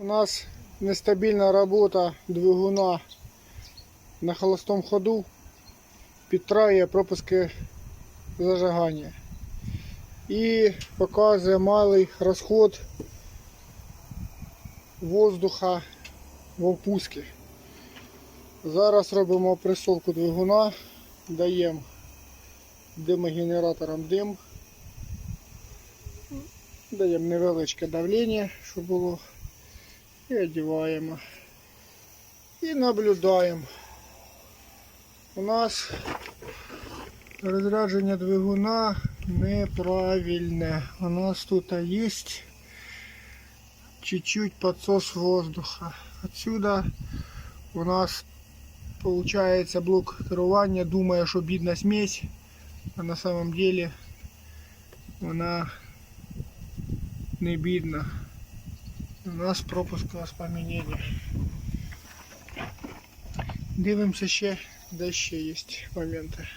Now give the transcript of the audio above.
У нас нестабільна робота двигуна на холостому ходу. Підтрає пропуски зажигання. І показує малий розход воздуха в опуску. Зараз робимо присолку двигуна, даємо димогенератором дим, даємо невеличке давлення, щоб було, і одіваємо. І наблюдаємо. У нас розрядження двигуна неправильне. У нас тут є чуть-чуть подсос воздуха. Отсюда у нас получается блок керування, думая, что бідна смесь, а на самом деле вона не бідна. У нас пропуск воспоминання. Дивимося ще, де ще є моменти.